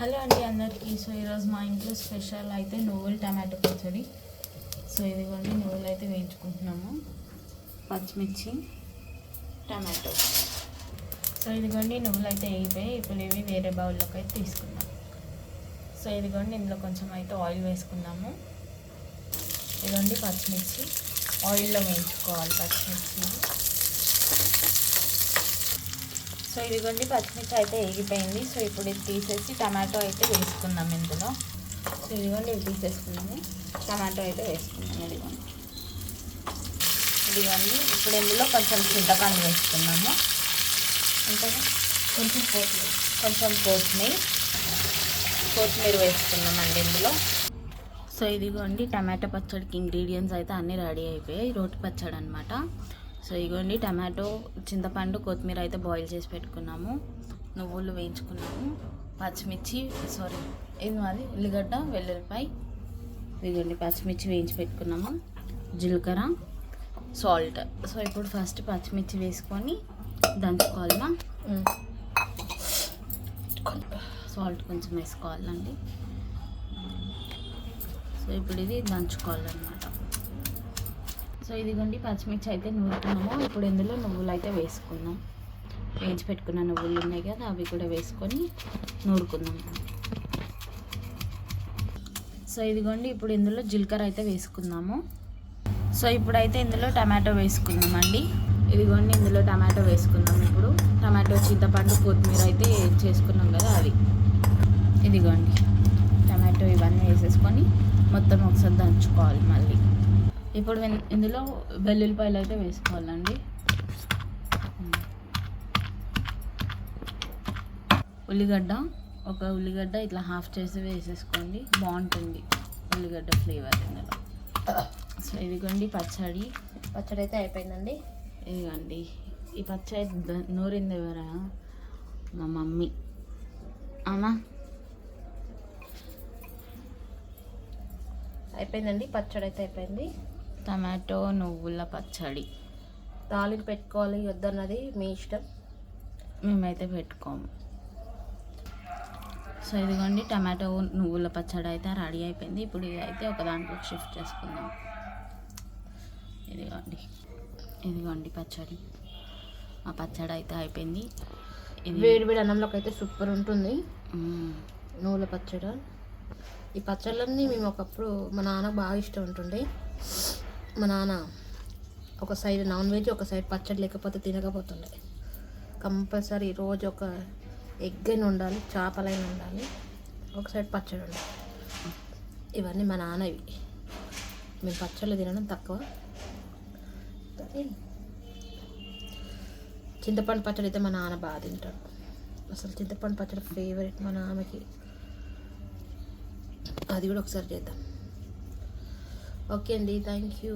Hello అండి అందరికీ. So ఈరోజు మా ఇంట్లో స్పెషల్ అయితే నువ్వులు టమాటో పచ్చడి. సో ఇదిగోండి నువ్వులు అయితే వేయించుకుంటున్నాము. పచ్చిమిర్చి టమాటో. సో ఇదిగోండి నువ్వులు అయితే వేయిపోయి ఇప్పుడు ఇవి వేరే బౌల్లోకి అయితే తీసుకుందాం. సో ఇదిగోండి ఇందులో కొంచెం అయితే ఆయిల్ వేసుకుందాము. ఇదిగోండి పచ్చిమిర్చి. ఆయిల్లో వేయించుకోవాలి పచ్చిమిర్చి సో ఇదిగోండి పచ్చిమిర్చి అయితే వేగిపోయింది సో ఇప్పుడు ఇది తీసేసి టమాటో అయితే వేసుకుందాం ఇందులో. సో ఇదిగోండి ఇవి తీసేసుకున్నాము టమాటో అయితే వేసుకుందాం ఇదిగోండి. ఇదిగోండి ఇప్పుడు ఇందులో కొంచెం చింతపండు వేసుకున్నాము ఇంకా కొంచెం కొత్తిమీర. కొంచెం కొత్తిమీర. కొత్తిమీర వేసుకున్నామండి ఇందులో. సో ఇదిగోండి టమాటో పచ్చడికి ఇంగ్రీడియంట్స్ అయితే అన్నీ రెడీ అయిపోయాయి. రోటి పచ్చడి అనమాట సో ఇదిగోండి టమాటో చింతపండు కొత్తిమీర అయితే బాయిల్ చేసి పెట్టుకున్నాము. నువ్వులు వేయించుకున్నాము. పచ్చిమిర్చి సారీ ఇది మాది? ఉల్లిగడ్డ వెల్లుల్లిపాయ. ఇదిగోండి పచ్చిమిర్చి వేయించి పెట్టుకున్నాము. జీలకర్ర సాల్ట్. సో ఇప్పుడు ఫస్ట్ పచ్చిమిర్చి వేసుకొని దంచుకోవాలా సాల్ట్ కొంచెం వేసుకోవాలండి. సో ఇప్పుడు ఇది దంచుకోవాలన్నమాట. సో ఇదిగోండి పచ్చిమిర్చి అయితే నూరుకున్నాము. ఇప్పుడు ఇందులో నువ్వులు అయితే వేసుకుందాం. వేయించి పెట్టుకున్న నువ్వులు ఉన్నాయి కదా అవి కూడా వేసుకొని నూరుకుందాం. సో ఇదిగోండి ఇప్పుడు ఇందులో జీలకర్ర అయితే వేసుకుందాము. సో ఇప్పుడైతే ఇందులో టమాటో వేసుకుందామండి. ఇదిగోండి ఇందులో టమాటో వేసుకుందాం ఇప్పుడు. టమాటో చింతపండు కొత్తిమీర అయితే చేసుకున్నాం కదా అది ఇదిగోండి టమాటో ఇవన్నీ వేసేసుకొని మొత్తం ఒకసారి దంచుకోవాలి మళ్ళీ. ఇప్పుడు ఇందులో వెల్లుల్లిపాయలు అయితే వేసుకోవాలండి. ఉల్లిగడ్డ ఒక ఉల్లిగడ్డ ఇట్లా హాఫ్ చేసి వేసేసుకోండి. బాగుంటుంది ఉల్లిగడ్డ ఫ్లేవర్ ఇందులో. సో ఇదిగోండి పచ్చడి. పచ్చడి అయితే అయిపోయిందండి. ఇదిగోండి. ఈ పచ్చడి నూరింది ఎవరా? మా మమ్మీ. అమ్మా అయిపోయిందండి పచ్చడి అయితే అయిపోయింది. టమాటో నువ్వుల పచ్చడి. తాలింపు పెట్టుకోవాలి వద్దన్నది మీ ఇష్టం? మేమైతే పెట్టుకోము. సో ఇదిగోండి టమాటో నువ్వుల పచ్చడి అయితే రెడీ అయిపోయింది. ఇప్పుడు ఇది అయితే ఒక దాంట్లో షిఫ్ట్ చేసుకుందాం. ఇదిగోండి. ఇదిగోండి పచ్చడి. ఆ పచ్చడి అయితే అయిపోయింది. ఇది వేడి వేడి అన్నంలోకి అయితే సూపర్ ఉంటుంది. నువ్వుల పచ్చడి. ఈ పచ్చళ్ళన్నీ మేము ఒకప్పుడు మా నాన్న బాగా ఇష్టం ఉంటుండే. మా నాన్న ఒక సైడ్ నాన్ వెజ్ ఒక సైడ్ పచ్చడి లేకపోతే తినకపోతుండే. కంపల్సరీ రోజు ఒక ఎగ్ అయినా ఉండాలి చేపలైనా ఉండాలి ఒక సైడ్ పచ్చడి ఉండాలి. ఇవన్నీ మా నాన్నవి మేము పచ్చళ్ళు తినడం తక్కువ. చింతపండు పచ్చడి అయితే మా నాన్న బాగా తింటాడు. అసలు చింతపండు పచ్చడి ఫేవరెట్ మా నాన్నకి. అది కూడా ఒకసారి చేద్దాం. ఓకే అండి థ్యాంక్ యూ